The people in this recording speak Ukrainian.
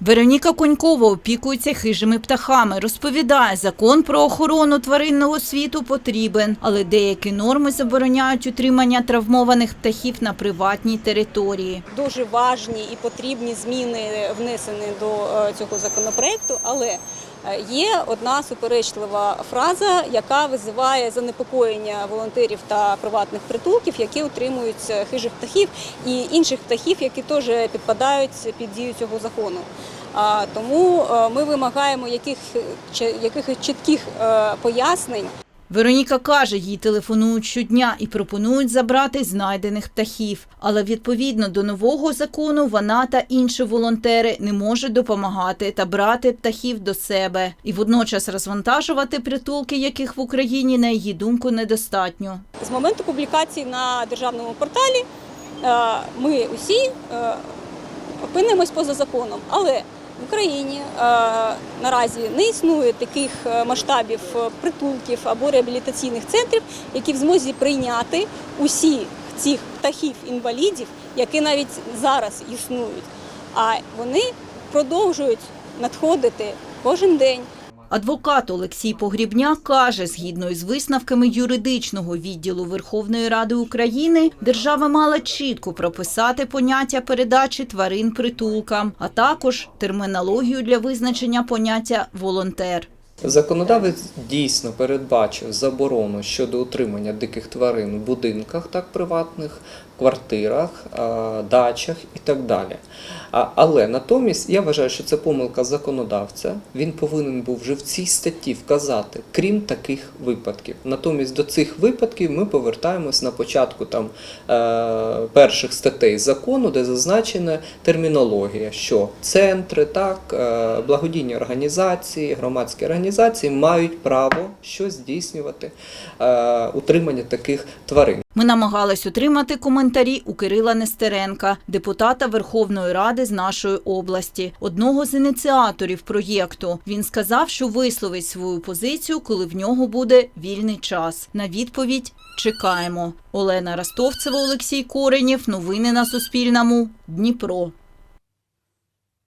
Вероніка Конькова опікується хижими птахами. Розповідає, закон про охорону тваринного світу потрібен, але деякі норми забороняють утримання травмованих птахів на приватній території. дуже важні і потрібні зміни внесені до е, цього законопроекту, але є одна суперечлива фраза, яка визиває занепокоєння волонтерів та приватних притулків, які утримують е, хижих птахів і інших птахів, які теж підпадають під дію цього закону. Тому е, ми вимагаємо яких, яких чітких е, пояснень. Вероніка каже, їй телефонують щодня і пропонують забрати знайдених птахів. Але відповідно до нового закону вона та інші волонтери не можуть допомагати та брати птахів до себе. І водночас розвантажувати притулки, яких в Україні, на її думку, недостатньо. З моменту публікації на державному порталі е, ми усі е, опинимось поза законом. Але в Україні е, наразі не існує таких е, масштабів е, притулків або реабілітаційних центрів, які в змозі прийняти усіх цих птахів-інвалідів, які навіть зараз існують. А вони продовжують надходити кожен день. Адвокат Олексій Погрібняк каже, згідно із висновками юридичного відділу Верховної Ради України, держава мала чітко прописати поняття передачі тварин притулкам, а також термінологію для визначення поняття волонтер. Законодавець дійсно передбачив заборону щодо утримання диких тварин в будинках, так приватних, квартирах, дачах і так далі. Але натомість я вважаю, що це помилка законодавця. Він повинен був вже в цій статті вказати, крім таких випадків. Натомість до цих випадків ми повертаємось на початку там е, перших статей закону, де зазначена термінологія, що центри, так, е, благодійні організації, громадські організації мають право що здійснювати е, утримання таких тварин. Ми намагались отримати коментарі у Кирила Нестеренка, депутата Верховної Ради з нашої області, одного з ініціаторів проєкту. Він сказав, що висловить свою позицію, коли в нього буде вільний час. На відповідь чекаємо. Олена Ростовцева, Олексій Коренєв. Новини на Суспільному. Дніпро.